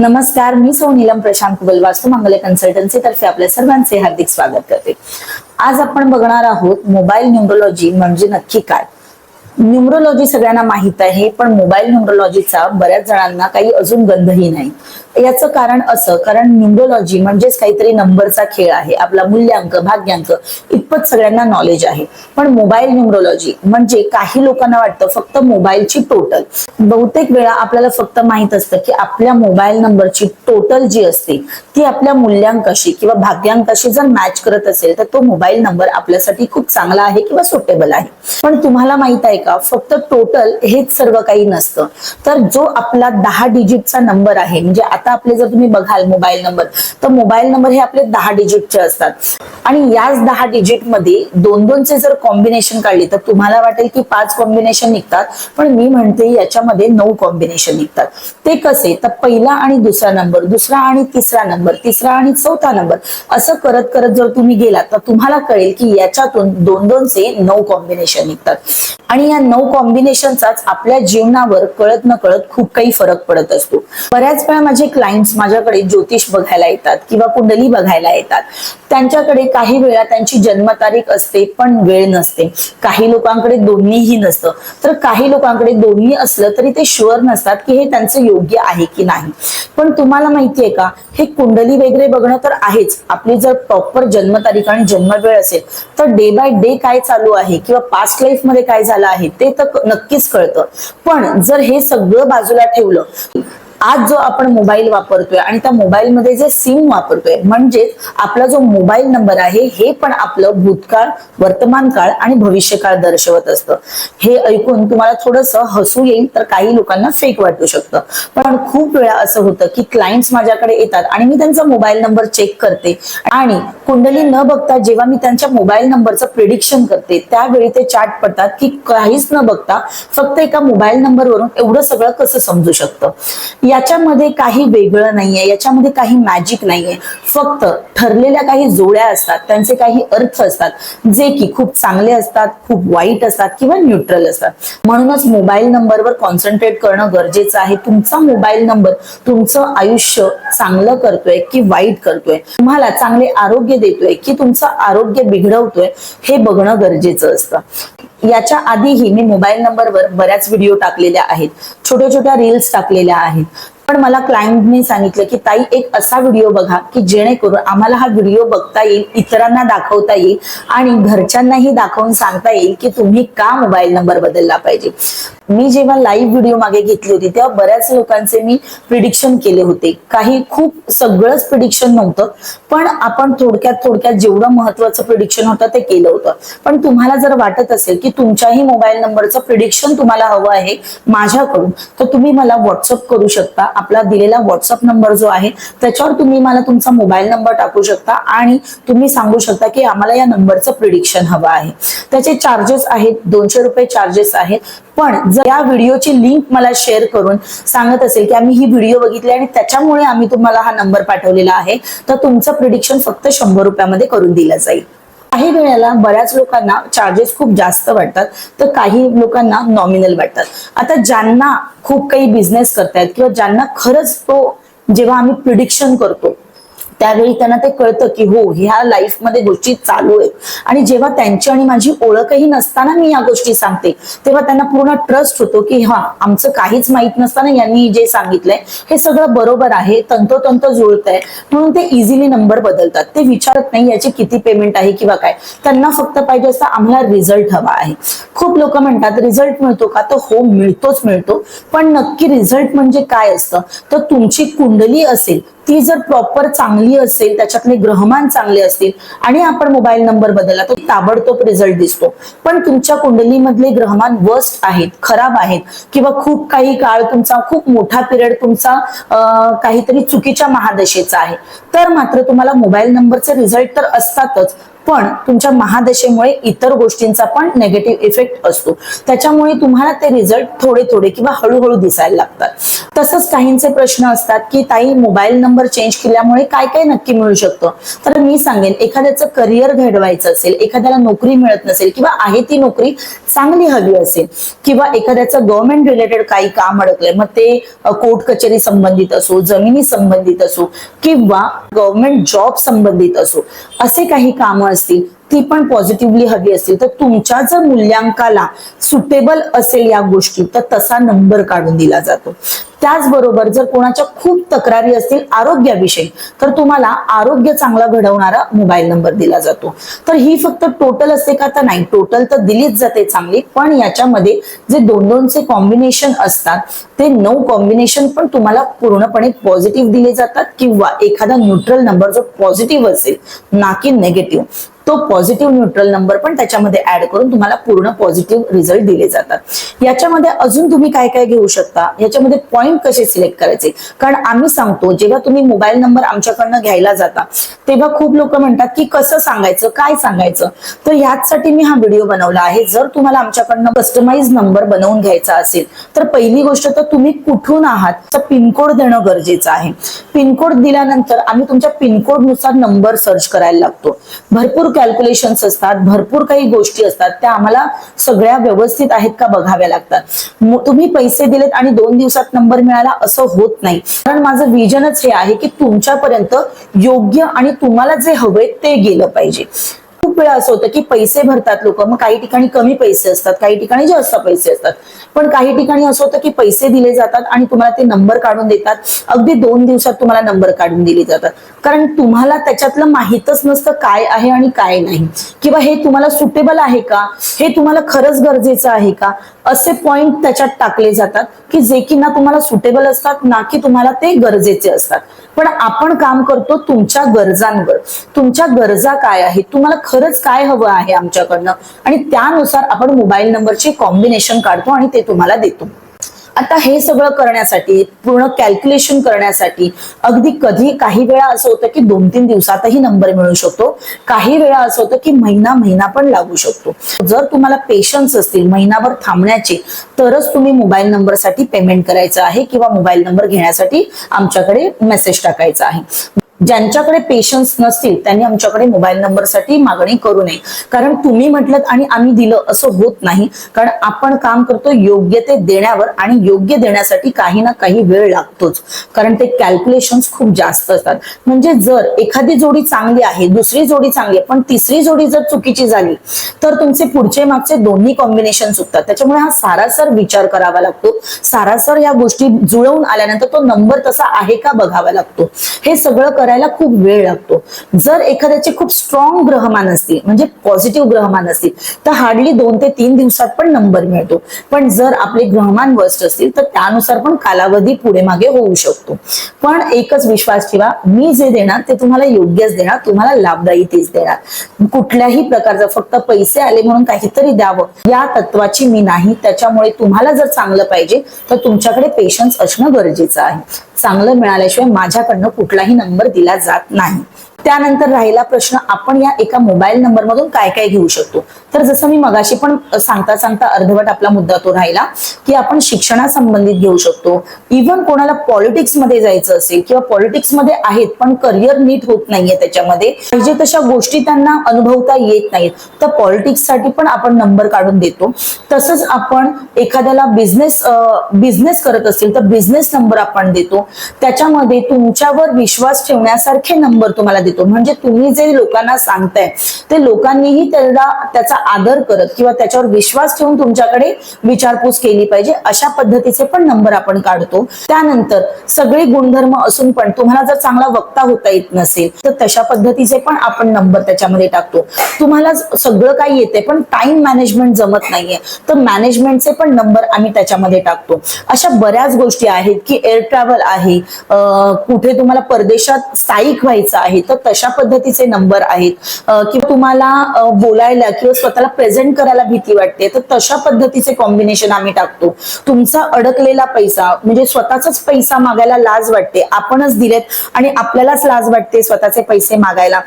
नमस्कार मी सौ नीलम प्रशांत कुबल वास्तू मंगल कन्सल्टन्सी तर्फे आपल्या सर्वांचे हार्दिक स्वागत करते. आज आपण बघणार आहोत मोबाईल न्यूमरोलॉजी म्हणजे नक्की काय? न्यूमरोलॉजी सगळ्यांना माहीत आहे पण मोबाईल न्यूमरोलॉजीचा बऱ्याच जणांना काही अजून गंधही नाही. याचं कारण असं कारण न्यूमरोलॉजी म्हणजेच काहीतरी नंबरचा खेळ आहे आपला मूल्यांक भाग्यांक इतपत सगळ्यांना नॉलेज आहे. पण मोबाईल न्यूमरोलॉजी म्हणजे काही लोकांना वाटतं फक्त मोबाईलची टोटल बहुतेक वेळा आपल्याला फक्त माहीत असतं की आपल्या मोबाईल नंबरची टोटल जी असते ती आपल्या मूल्यांकाशी किंवा भाग्यांकाशी जर मॅच करत असेल तर तो मोबाईल नंबर आपल्यासाठी खूप चांगला आहे किंवा सुटेबल आहे. पण तुम्हाला माहीत आहे का फक्त टोटल हेच सर्व काही नसतं. तर जो आपला दहा डिजिटचा नंबर आहे म्हणजे आता आपले जर तुम्ही बघाल मोबाईल नंबर तर मोबाईल नंबर हे आपले दहा डिजिटचे असतात. आणि याच दहा डिजिटमध्ये दोन दोनचे जर कॉम्बिनेशन काढले तर तुम्हाला वाटेल की पाच कॉम्बिनेशन निघतात पण मी म्हणते याच्यामध्ये नऊ कॉम्बिनेशन निघतात. ते कसे? तर पहिला आणि दुसरा नंबर दुसरा आणि तिसरा नंबर तिसरा आणि चौथा नंबर असं करत करत जर तुम्ही गेलात तर तुम्हाला कळेल की याच्यातून दोन दोनचे नऊ कॉम्बिनेशन निघतात. आणि या नऊ कॉम्बिनेशनचाच आपल्या जीवनावर कळत न कळत खूप काही फरक पडत असतो. बऱ्याच वेळा माझे क्लायंट्स माझ्याकडे ज्योतिष बघायला येतात किंवा कुंडली बघायला येतात. त्यांच्याकडे काही वेळा त्यांची जन्मतारीख असते पण वेळ नसते. काही लोकांकडे दोन्हीही नसतं. तर काही लोकांकडे दोन्ही असलं तरी ते शुअर नसतात की हे त्यांचं योग्य आहे की नाही. पण तुम्हाला माहितीये का? हे कुंडली वगैरे बघणं तर आहेच. आपली जर प्रॉपर जन्मतारीख आणि जन्मवेळ असेल तर डे बाय डे काय चालू आहे? किंवा पास्ट लाईफमध्ये काय झालं? आहे ते तर नक्कीच कळतं. पण जर हे सगळं बाजूला ठेवलं आज जो आपण मोबाईल वापरतोय आणि त्या मोबाईलमध्ये जे सिम वापरतोय म्हणजेच आपला जो मोबाईल नंबर आहे हे पण आपलं भूतकाळ वर्तमान काळ आणि भविष्यकाळ दर्शवत असतं. हे ऐकून तुम्हाला थोडस हसू येईल तर काही लोकांना फेक वाटू शकतं. पण खूप वेळा असं होतं की क्लायंट्स माझ्याकडे येतात आणि मी त्यांचा मोबाईल नंबर चेक करते. आणि कुंडली न बघता जेव्हा मी त्यांच्या मोबाईल नंबरचं प्रिडिक्शन करते त्यावेळी ते चार्ट पडतात की काहीच न बघता फक्त एका मोबाईल नंबरवरून एवढं सगळं कसं समजू शकतं. याच्यामध्ये काही वेगळं नाहीये याच्यामध्ये काही मॅजिक नाहीये. फक्त ठरलेल्या काही जोड्या असतात त्यांचे काही अर्थ असतात जे की खूप चांगले असतात खूप वाईट असतात किंवा न्यूट्रल असतात. म्हणूनच मोबाईल नंबरवर कॉन्सन्ट्रेट करणं गरजेचं आहे. तुमचा मोबाईल नंबर तुमचं आयुष्य चांगलं करतोय की वाईट करतोय? तुम्हाला चांगले आरोग्य देतोय की तुमचं आरोग्य बिघडवतोय? हे बघणं गरजेचं असतं. याच्या आधीही मी मोबाईल नंबरवर बऱ्याच व्हिडिओ टाकलेल्या आहेत. छोट्या छोट्या रील्स टाकलेल्या आहेत. पण मला क्लायंटने सांगितलं की ताई एक असा व्हिडिओ बघा की जेणेकरून आम्हाला हा व्हिडिओ बघता येईल इतरांना दाखवता येईल आणि घरच्यांनाही दाखवून सांगता येईल की तुम्ही का मोबाईल नंबर बदलला पाहिजे. मी जेव्हा लाईव्ह व्हिडिओ मागे घेतली होती तेव्हा बऱ्याच लोकांचे मी प्रिडिक्शन केले होते. काही खूप सगळंच प्रिडिक्शन नव्हतं पण आपण थोडक्यात थोडक्यात जेवढं महत्वाचं प्रिडिक्शन होतं ते केलं होतं. पण तुम्हाला जर वाटत असेल की तुमच्याही मोबाईल नंबरचं प्रिडिक्शन तुम्हाला हवं आहे माझ्याकडून तर तुम्ही मला व्हॉट्सअप करू शकता. आपला दिलेला व्हॉट्सअप नंबर जो आहे त्याच्यावर तुम्ही मला तुमचा मोबाईल नंबर टाकू शकता आणि तुम्ही सांगू शकता की आम्हाला या नंबरचं प्रिडिक्शन हवं आहे. त्याचे चार्जेस आहेत दोनशे रुपये चार्जेस आहेत. पण जर या व्हिडिओची लिंक मला शेअर करून सांगत असेल की आम्ही ही व्हिडिओ बघितली आणि त्याच्यामुळे आम्ही तुम्हाला हा नंबर पाठवलेला आहे तर तुमचं प्रिडिक्शन फक्त शंभर रुपयामध्ये करून दिलं जाईल. काही वेळेला बऱ्याच लोकांना चार्जेस खूप जास्त वाटतात तर काही लोकांना नॉमिनल वाटतात. आता ज्यांना खूप काही बिझनेस करतायत किंवा ज्यांना खरंच तो जेव्हा आम्ही प्रिडिक्शन करतो त्यावेळी त्यांना ते कळतं की हो ह्या लाईफमध्ये गोष्टी चालू आहेत. आणि जेव्हा त्यांची आणि माझी ओळखही नसताना मी या गोष्टी सांगते तेव्हा त्यांना पूर्ण ट्रस्ट होतो की हा आमचं काहीच माहीत नसताना यांनी जे सांगितलंय हे सगळं बरोबर आहे तंतोतंत जुळत आहे म्हणून ते इझिली नंबर बदलतात. ते विचारत नाही याची किती पेमेंट आहे किंवा काय. त्यांना फक्त पाहिजे असं आम्हाला रिझल्ट हवा आहे. खूप लोक म्हणतात रिझल्ट मिळतो का? तर हो मिळतोच मिळतो. पण नक्की रिझल्ट म्हणजे काय असतं? तर तुमची कुंडली असेल ती जर प्रॉपर चांगली असेल त्याच्यातले ग्रहमान चांगले असतील आणि आपण मोबाईल नंबर बदलला तर ताबडतोब रिझल्ट दिसतो. पण तुमच्या कुंडलीमधले ग्रहमान वर्स्ट आहेत खराब आहेत किंवा खूप काही काळ तुमचा खूप मोठा पिरियड तुमचा काहीतरी चुकीच्या महादशेचा आहे. तर मात्र तुम्हाला मोबाईल नंबरचे रिझल्ट तर असतातच पण तुमच्या महादशेमुळे इतर गोष्टींचा पण नेगेटिव्ह इफेक्ट असतो. त्याच्यामुळे तुम्हाला ते रिझल्ट थोडे थोडे किंवा हळूहळू दिसायला लागतात. तसंच काहींचे प्रश्न असतात की ताई मोबाईल नंबर चेंज केल्यामुळे काय काय नक्की मिळू शकतं? तर मी सांगेन एखाद्याचं करिअर घडवायचं असेल एखाद्याला नोकरी मिळत नसेल किंवा आहे ती नोकरी चांगली हवी असेल किंवा एखाद्याचं गव्हर्नमेंट रिलेटेड काही काम अडकलंय मग ते कोर्ट कचेरी संबंधित असो जमिनी संबंधित असो किंवा गव्हर्नमेंट जॉब संबंधित असो असे काही कामं असतील ती पण पॉझिटिव्हली हवी असतील तर तुमच्या जर मूल्यांकाला सुटेबल असेल या गोष्टी तर तसा नंबर काढून दिला जातो. त्याचबरोबर जर कोणाच्या खूप तक्रारी असतील आरोग्याविषयी तर तुम्हाला आरोग्य चांगला घडवणारा मोबाईल नंबर दिला जातो. तर ही फक्त टोटल असते का? तर नाही. टोटल तर दिलीच जाते चांगली. पण याच्यामध्ये जे दोन दोनचे कॉम्बिनेशन असतात ते नऊ कॉम्बिनेशन पण तुम्हाला पूर्णपणे पॉझिटिव्ह दिले जातात. किंवा एखादा न्यूट्रल नंबर जो पॉझिटिव्ह असेल ना की नेगेटिव्ह तो पॉझिटिव्ह न्यूट्रल नंबर पण त्याच्यामध्ये ऍड करून तुम्हाला पूर्ण पॉझिटिव्ह रिझल्ट दिले जातात. याच्यामध्ये अजून तुम्ही काय काय घेऊ शकता? याच्यामध्ये पॉईंट कसे सिलेक्ट करायचे? कारण आम्ही सांगतो जेव्हा तुम्ही मोबाईल नंबर आमच्याकडनं घ्यायला जाता तेव्हा खूप लोक म्हणतात की कसं सांगायचं काय सांगायचं? तर ह्याचसाठी मी हा व्हिडिओ बनवला आहे. जर तुम्हाला आमच्याकडनं कस्टमाइज नंबर बनवून घ्यायचा असेल तर पहिली गोष्ट तर तुम्ही कुठून आहात? तर पिनकोड देणं गरजेचं आहे. पिनकोड दिल्यानंतर आम्ही तुमच्या पिनकोडनुसार नंबर सर्च करायला लागतो. भरपूर कॅल्क्युलेशन्स असतात भरपूर काही गोष्टी असतात त्या आम्हाला सगळ्या व्यवस्थित आहेत का बघाव्या लागतात. तुम्ही पैसे दिलेत आणि दोन दिवसात नंबर मिळाला असं होत नाही. कारण माझं विजनच हे आहे की तुमच्यापर्यंत योग्य आणि तुम्हाला जे हवे ते गेलं पाहिजे. खूप वेळा असं होतं की पैसे भरतात लोक. मग काही ठिकाणी कमी पैसे असतात काही ठिकाणी जास्त पैसे असतात. पण काही ठिकाणी असं होतं की पैसे दिले जातात आणि तुम्हाला ते नंबर काढून देतात. अगदी दोन दिवसात तुम्हाला नंबर काढून दिले जातात. कारण तुम्हाला त्याच्यातलं माहीतच नसतं काय आहे आणि काय नाही. किंवा हे तुम्हाला सुटेबल आहे का? हे तुम्हाला खरंच गरजेचं आहे का? असे पॉइंट त्याच्यात टाकले जातात की जे की ना तुम्हाला सुटेबल असतात ना की तुम्हाला ते गरजेचे असतात. पण आपण काम करतो तुमच्या गरजांवर. तुमच्या गरजा काय आहेत? तुम्हाला खरंच काय हवं आहे आमच्याकडनं? आणि त्यानुसार आपण मोबाईल नंबरचे कॉम्बिनेशन काढतो आणि ते तुम्हाला देतो. आता हे सगळं करण्यासाठी पूर्ण कॅल्क्युलेशन करण्यासाठी अगदी कधी काही वेळा असं होतं की दोन तीन दिवसातही नंबर मिळू शकतो. काही वेळा असं होतं की महिना महिना पण लागू शकतो. जर तुम्हाला पेशन्स असतील महिनाभर थांबण्याचे तरच तुम्ही मोबाईल नंबरसाठी पेमेंट करायचं आहे किंवा मोबाईल नंबर घेण्यासाठी आमच्याकडे मेसेज टाकायचा आहे. ज्यांच्याकडे पेशन्स नसतील त्यांनी आमच्याकडे मोबाईल नंबरसाठी मागणी करू नये. कारण तुम्ही म्हटलं आणि आम्ही दिलं असं होत नाही. कारण आपण काम करतो योग्य ते देण्यावर आणि योग्य देण्यासाठी काही ना काही वेळ लागतोच. कारण ते कॅल्क्युलेशन खूप जास्त असतात. म्हणजे जर एखादी जोडी चांगली आहे दुसरी जोडी चांगली पण तिसरी जोडी जर चुकीची झाली तर तुमचे पुढचे मागचे दोन्ही कॉम्बिनेशन चुकतात. त्याच्यामुळे हा सारासर विचार करावा लागतो. सारासर या गोष्टी जुळवून आल्यानंतर तो नंबर तसा आहे का बघावा लागतो. हे सगळं करायला खूप वेळ लागतो. जर एखाद्याचे खूप स्ट्रॉंग ग्रहमान असतील म्हणजे पॉझिटिव्ह ग्रहमान असतील तर हार्डली दोन ते तीन दिवसात पण नंबर मिळतो. पण जर आपले ग्रहमान वर्स्ट असतील तर त्यानुसार पण कालावधी पुढे मागे होऊ शकतो. पण एकच विश्वास ठेवा मी जे देणार ते तुम्हाला योग्यच देणार तुम्हाला लाभदायी तेच देणार. कुठल्याही प्रकारचा फक्त पैसे आले म्हणून काहीतरी द्यावं. या तत्वाची मी नाही त्याच्यामुळे तुम्हाला जर चांगलं पाहिजे तर तुमच्याकडे पेशन्स असणं गरजेचं आहे. चांगलं मिळाल्याशिवाय माझ्याकडनं कुठलाही नंबर दिला जात नाही. त्यानंतर राहिला प्रश्न आपण या एका मोबाईल नंबर मधून काय काय घेऊ शकतो? तर जसं मी मगाशी पण सांगता सांगता अर्धवट आपला मुद्दा तो राहिला की आपण शिक्षणासंबंधित घेऊ शकतो. इव्हन कोणाला पॉलिटिक्समध्ये जायचं असेल किंवा पॉलिटिक्समध्ये आहेत पण करिअर नीट होत नाहीये त्याच्यामध्ये पाहिजे तशा गोष्टी त्यांना अनुभवता येत नाहीत. तर पॉलिटिक्ससाठी पण आपण नंबर काढून देतो. तसंच आपण एखाद्याला बिझनेस बिझनेस करत असेल तर बिझनेस नंबर आपण देतो. त्याच्यामध्ये तुमच्यावर विश्वास ठेवण्यासारखे नंबर तुम्हाला देतो. म्हणजे तुम्ही जे लोकांना सांगताय ते लोकांनीही त्याला त्याचा आदर करत किंवा त्याच्यावर विश्वास ठेवून तुमच्याकडे विचारपूस केली पाहिजे अशा पद्धतीचे पण नंबर आपण काढतो. त्यानंतर सगळे गुणधर्म असून पण तुम्हाला जर चांगला वक्ता होता येत नसेल तर तशा पद्धतीचे पण आपण नंबर त्याच्यामध्ये टाकतो. तुम्हाला सगळं काही येते पण टाइम मॅनेजमेंट जमत नाहीये. तर मॅनेजमेंटचे पण नंबर आम्ही त्याच्यामध्ये टाकतो. अशा बऱ्याच गोष्टी आहेत की एअर ट्रॅव्हल आहे कुठे तुम्हाला परदेशात स्थायिक व्हायचं आहे तर तशा पद्धतीचे नंबर आहेत? किंवा तुम्हाला बोलायला किंवा स्वतःला प्रेझेंट करायला भीती वाटते तर तशा पद्धतीचे कॉम्बिनेशन आम्ही टाकतो. तुमचा अडकलेला पैसा म्हणजे स्वतःचाच पैसा मागायला लाज वाटते आपणच दिलेत आणि आपल्यालाच लाज वाटते स्वतःचे पैसे मागायला.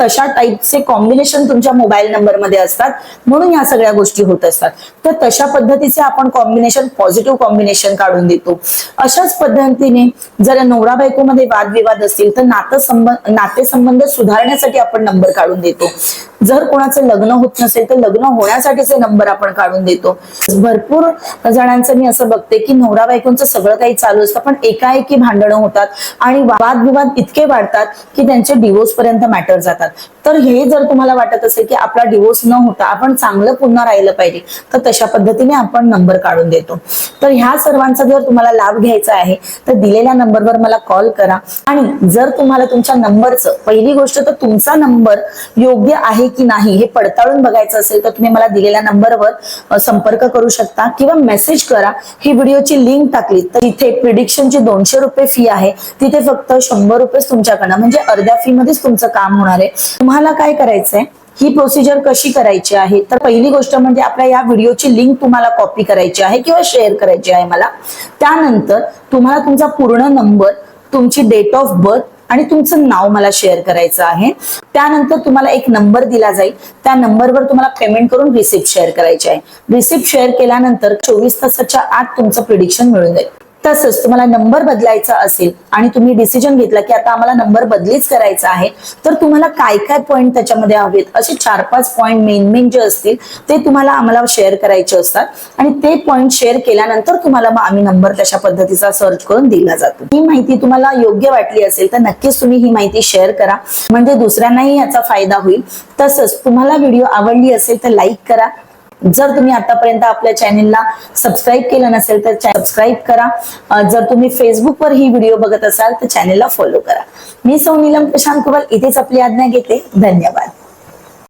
तशा टाईपचे कॉम्बिनेशन तुमच्या मोबाईल नंबरमध्ये असतात. म्हणून या सगळ्या गोष्टी होत असतात. तर तशा पद्धतीचे आपण कॉम्बिनेशन पॉझिटिव्ह कॉम्बिनेशन काढून देतो. अशाच पद्धतीने जर नवरा बायकोमध्ये वादविवाद असतील तर नातं संबंध नातेसंबंध सुधारण्यासाठी आपण नंबर काढून देतो. जर कोणाचं लग्न होत नसेल तर लग्न होण्यासाठीचे नंबर आपण काढून देतो. भरपूर जणांचं मी असं बघते की नवरा बायकोंचं सगळं काही चालू असतं पण एकाएकी भांडणं होतात आणि वादविवाद इतके वाढतात की त्यांचे डिवोर्स पर्यंत मॅटर जातात. तर हे जर तुम्हाला वाटत असेल की आपला डिवोर्स न होता आपण चांगलं पुन्हा राहिलं पाहिजे तर तशा पद्धतीने आपण नंबर काढून देतो. तर ह्या सर्वांचा जर तुम्हाला लाभ घ्यायचा आहे तर दिलेल्या नंबरवर मला कॉल करा. आणि जर तुम्हाला तुमच्या नंबरचं पहिली गोष्ट तर तुमचा नंबर योग्य आहे की नाही हे पडताळून बघायचं असेल तर तुम्ही मला दिलेल्या नंबरवर संपर्क करू शकता. किंवा मेसेज करा. ही व्हिडिओची लिंक टाकली तर इथे प्रिडिक्शनची दोनशे रुपये फी आहे. तिथे फक्त शंभर रुपये तुमच्याकडनं म्हणजे अर्ध्या फी मध्येच तुमचं काम होणार आहे. तुम्हाला काय करायचंय? ही प्रोसिजर कशी करायची आहे? तर पहिली गोष्ट म्हणजे आपल्या या व्हिडिओची लिंक तुम्हाला कॉपी करायची आहे किंवा शेअर करायची आहे मला. त्यानंतर तुम्हाला तुमचा पूर्ण नंबर तुमची डेट ऑफ बर्थ आणि तुमचं नाव मला शेअर करायचं आहे. त्यानंतर तुम्हाला एक नंबर दिला जाईल. त्या नंबरवर तुम्हाला पेमेंट करून रिसिप्ट शेअर करायची आहे. रिसिप्ट शेअर केल्यानंतर चोवीस तासाच्या आत तुमचं प्रिडिक्शन मिळून जाईल. तसंच तुम्हाला नंबर बदलायचा असेल आणि तुम्ही डिसिजन घेतला की आता आम्हाला नंबर बदलीच करायचा आहे तर तुम्हाला काय काय पॉईंट त्याच्यामध्ये हवेत? असे चार पाच पॉईंट मेन मेन जे असतील ते तुम्हाला आम्हाला शेअर करायचे असतात. आणि ते पॉईंट शेअर केल्यानंतर तुम्हाला मग आम्ही नंबर तशा पद्धतीचा सर्च करून दिला जातो. ही माहिती तुम्हाला योग्य वाटली असेल तर नक्कीच तुम्ही ही माहिती शेअर करा. म्हणजे दुसऱ्यांनाही याचा फायदा होईल. तसंच तुम्हाला व्हिडिओ आवडली असेल तर लाईक करा. जर तुम्ही आतापर्यंत आपल्या चॅनेलला सबस्क्राईब केलं नसेल तर सबस्क्राईब करा. जर तुम्ही फेसबुकवर ही व्हिडिओ बघत असाल तर चॅनेलला फॉलो करा. मी सौ नीलम प्रशांत कुबल इथेच आपली आज्ञा घेते. धन्यवाद.